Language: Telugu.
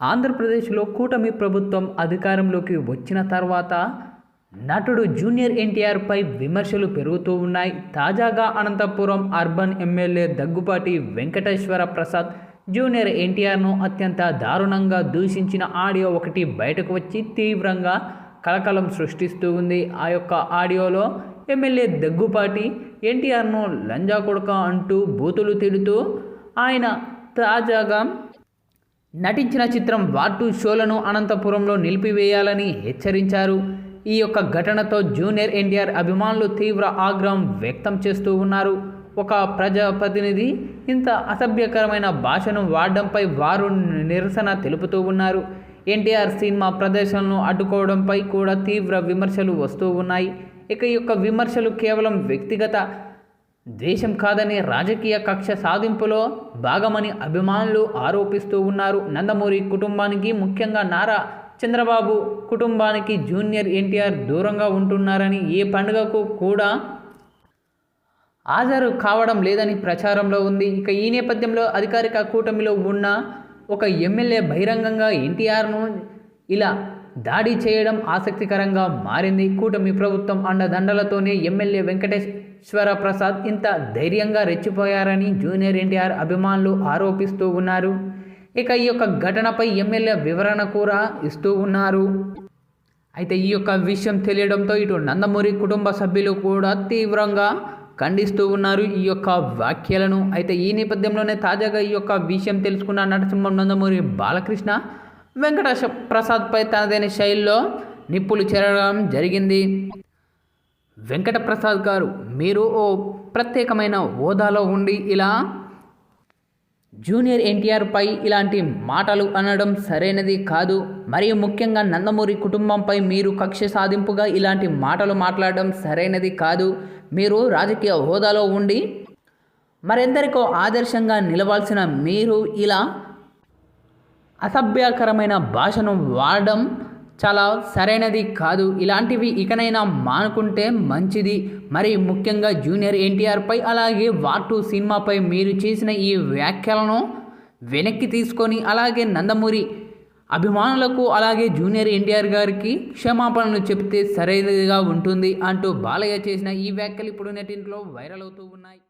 ఆంధ్రప్రదేశ్లో కూటమి ప్రభుత్వం అధికారంలోకి వచ్చిన తర్వాత నటుడు జూనియర్ ఎన్టీఆర్పై విమర్శలు పెరుగుతూ ఉన్నాయి. తాజాగా Anantapuram urban MLA Daggupati Venkateswara Prasad junior ఎన్టీఆర్ను అత్యంత దారుణంగా దూషించిన ఆడియో ఒకటి బయటకు వచ్చి తీవ్రంగా కలకలం సృష్టిస్తూ ఉంది. ఆ యొక్క ఆడియోలో ఎమ్మెల్యే దగ్గుపాటి ఎన్టీఆర్ను లంజా కొడక అంటూ బూతులు తిడుతూ ఆయన తాజాగా నటించిన చిత్రం వార్ టూ షోలను అనంతపురంలో నిలిపివేయాలని హెచ్చరించారు. ఈ యొక్క ఘటనతో జూనియర్ ఎన్టీఆర్ అభిమానులు తీవ్ర ఆగ్రహం వ్యక్తం చేస్తూ ఉన్నారు. ఒక ప్రజాప్రతినిధి ఇంత అసభ్యకరమైన భాషను వాడడంపై వారు నిరసన తెలుపుతూ ఉన్నారు. ఎన్టీఆర్ సినిమా ప్రదర్శనను అడ్డుకోవడంపై కూడా తీవ్ర విమర్శలు వస్తూ ఉన్నాయి. ఇక ఈ యొక్క విమర్శలు కేవలం వ్యక్తిగత ద్వేషం కాదని రాజకీయ కక్ష సాధింపులో భాగమని అభిమానులు ఆరోపిస్తూ ఉన్నారు. నందమూరి కుటుంబానికి ముఖ్యంగా నారా చంద్రబాబు కుటుంబానికి జూనియర్ ఎన్టీఆర్ దూరంగా ఉంటున్నారని ఏ పండుగకు కూడా హాజరు కావడం లేదని ప్రచారంలో ఉంది. ఇక ఈ నేపథ్యంలో అధికారిక కూటమిలో ఉన్న ఒక ఎమ్మెల్యే బహిరంగంగా ఎన్టీఆర్ను ఇలా దాడి చేయడం ఆసక్తికరంగా మారింది. కూటమి ప్రభుత్వం అండదండలతోనే ఎమ్మెల్యే వెంకటేష్ ఈశ్వర ప్రసాద్ ఇంత ధైర్యంగా రెచ్చిపోయారని జూనియర్ ఎన్టీఆర్ అభిమానులు ఆరోపిస్తూ ఉన్నారు. ఇక ఈ యొక్క ఘటనపై ఎమ్మెల్యే వివరణ కూడా ఇస్తూ ఉన్నారు. అయితే ఈ యొక్క విషయం తెలియడంతో ఇటు నందమూరి కుటుంబ సభ్యులు కూడా తీవ్రంగా ఖండిస్తూ ఉన్నారు ఈ యొక్క వ్యాఖ్యలను. అయితే ఈ నేపథ్యంలోనే తాజాగా ఈ యొక్క విషయం తెలుసుకున్న నరసింహం నందమూరి బాలకృష్ణ వెంకటేశ ప్రసాద్పై తనదైన శైలిలో నిప్పులు చేరడం జరిగింది. వెంకట ప్రసాద్ గారు మీరు ఓ ప్రత్యేకమైన హోదాలో ఉండి ఇలా జూనియర్ ఎన్టీఆర్పై ఇలాంటి మాటలు అనడం సరైనది కాదు. మరియు ముఖ్యంగా నందమూరి కుటుంబంపై మీరు కక్ష సాధింపుగా ఇలాంటి మాటలు మాట్లాడడం సరైనది కాదు. మీరు రాజకీయ హోదాలో ఉండి మరెందరికో ఆదర్శంగా నిలవాల్సిన మీరు ఇలా అసభ్యకరమైన భాషను వాడడం చాలా సరైనది కాదు. ఇలాంటివి ఇకనైనా మానుకుంటే మంచిది. మరి ముఖ్యంగా జూనియర్ ఎన్టీఆర్పై అలాగే వార్ టూ సినిమాపై మీరు చేసిన ఈ వ్యాఖ్యలను వెనక్కి తీసుకొని అలాగే నందమూరి అభిమానులకు అలాగే జూనియర్ ఎన్టీఆర్ గారికి క్షమాపణలు చెప్తే సరైనదిగా ఉంటుంది అంటూ బాలయ్య చేసిన ఈ వ్యాఖ్యలు ఇప్పుడు నెటింట్లో వైరల్ అవుతూ ఉన్నాయి.